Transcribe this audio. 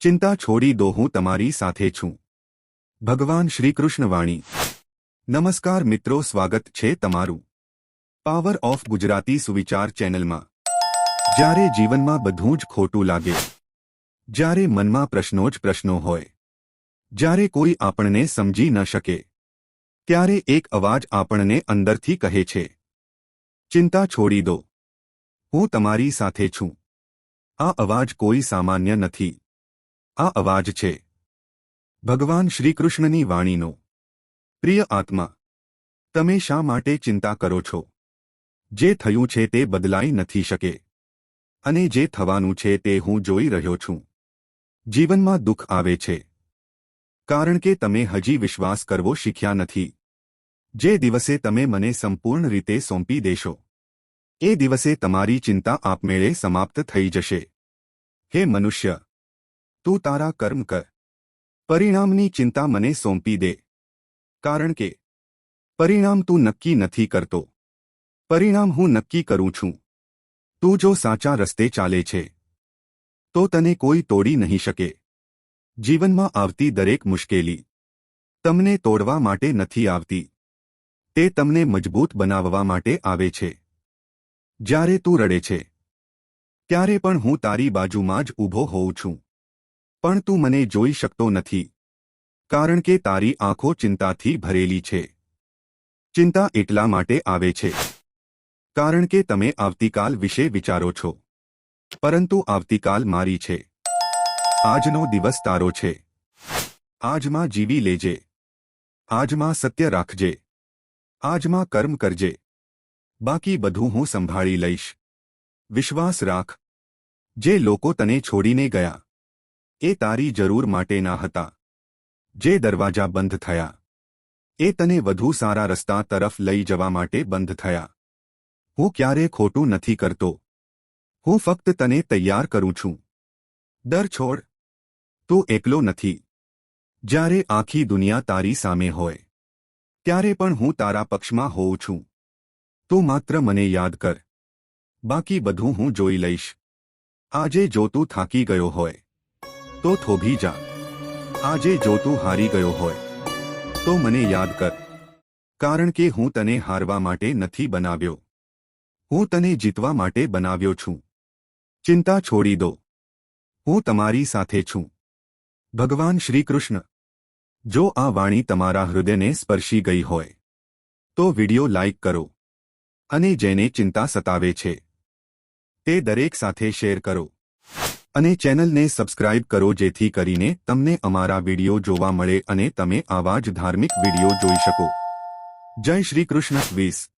ચિંતા છોડી દો, હું તમારી સાથે છું. ભગવાન શ્રી વાણી નમસ્કાર મિત્રો, સ્વાગત છે તમારું. પાવર ઓફ ગુજરાતી સુવિચાર ચેનલમાં. જ્યારે જીવનમાં બધું જ ખોટું લાગે, જ્યારે મનમાં પ્રશ્નો જ પ્રશ્નો હોય, જ્યારે કોઈ આપણને સમજી ન શકે, ત્યારે એક અવાજ આપણને અંદરથી કહે છે. ચિંતા છોડી દો. હું તમારી સાથે છું. આ અવાજ કોઈ સામાન્ય નથી. આ અવાજ છે. ભગવાન શ્રીકૃષ્ણની વાણીનો. પ્રિય આત્મા, તમે શા માટે ચિંતા કરો છો? જે થયું છે તે બદલાઈ નથી શકે. અને જે થવાનું છે તે હું જોઈ રહ્યો છું. જીવનમાં દુઃખ આવે છે. કારણ કે તમે હજી વિશ્વાસ કરવો શીખ્યા નથી. જે દિવસે તમે મને સંપૂર્ણ રીતે સોંપી દેશો, એ દિવસે તમારી ચિંતા આપમેળે સમાપ્ત થઈ જશે. હે મનુષ્ય તું તારા કર્મ કર. પરિણામની ચિંતા મને સોંપી દે. કારણ કે, પરિણામ તું નક્કી નથી કરતો. પરિણામ હું નક્કી કરું છું. તું જો સાચા રસ્તે ચાલે છે, તો તને કોઈ તોડી નહીં શકે. જીવનમાં આવતી દરેક મુશ્કેલી તમને તોડવા માટે નથી આવતી. તે તમને મજબૂત બનાવવા માટે આવે છે. જ્યારે તું રડે છે, ત્યારે પણ હું તારી બાજુમાં જ ઊભો હોઉં છું. પણ તું મને જોઈ શકતો નથી. કારણ કે તારી આંખો ચિંતાથી ભરેલી છે. ચિંતા એટલા માટે આવે છે. કારણ કે તમે આવતીકાલ વિશે વિચારો છો. પરંતુ આવતીકાલ મારી છે. આજનો દિવસ તારો છે. આજમાં જીવી લેજે. આજમાં સત્ય રાખજે. આજમાં કર્મ કરજે. બાકી બધું હું સંભાળી લઈશ. વિશ્વાસ રાખ. જે લોકો તને છોડીને ગયા. એ તારી જરૂર માટેના હતા. જે દરવાજા બંધ થયા. એ તને વધુ સારા રસ્તા તરફ લઈ જવા માટે બંધ થયા. હું ક્યારે ખોટું નથી કરતો. હું ફક્ત તને તૈયાર કરું છું. ડર છોડ. તું એકલો નથી. જ્યારે આખી દુનિયા તારી સામે હોય. ત્યારે પણ હું તારા પક્ષમાં હોઉં છું. તું માત્ર મને યાદ કર. બાકી બધું હું જોઈ લઈશ. આજે જો તું થાકી ગયો હોય. તો થોભી જા. આજે જો તું હારી ગયો હોય, તો મને યાદ કર. કારણ કે હું તને હારવા માટે નથી બનાવ્યો. હું તને જીતવા માટે બનાવ્યો છું. ચિંતા છોડી દો. હું તમારી સાથે છું. ભગવાન શ્રીકૃષ્ણ, જો આ વાણી તમારા હૃદયને સ્પર્શી ગઈ હોય, તો વિડિયો લાઇક કરો. અને જેને ચિંતા સતાવે છે, તે દરેક સાથે શેર કરો. અને ચેનલને સબસ્ક્રાઇબ કરો જેથી કરીને તમને અમારા વીડિયો જોવા મળે અને તમે આવા જ ધાર્મિક વીડિયો જોઈ શકો. જય શ્રી કૃષ્ણ. વીસ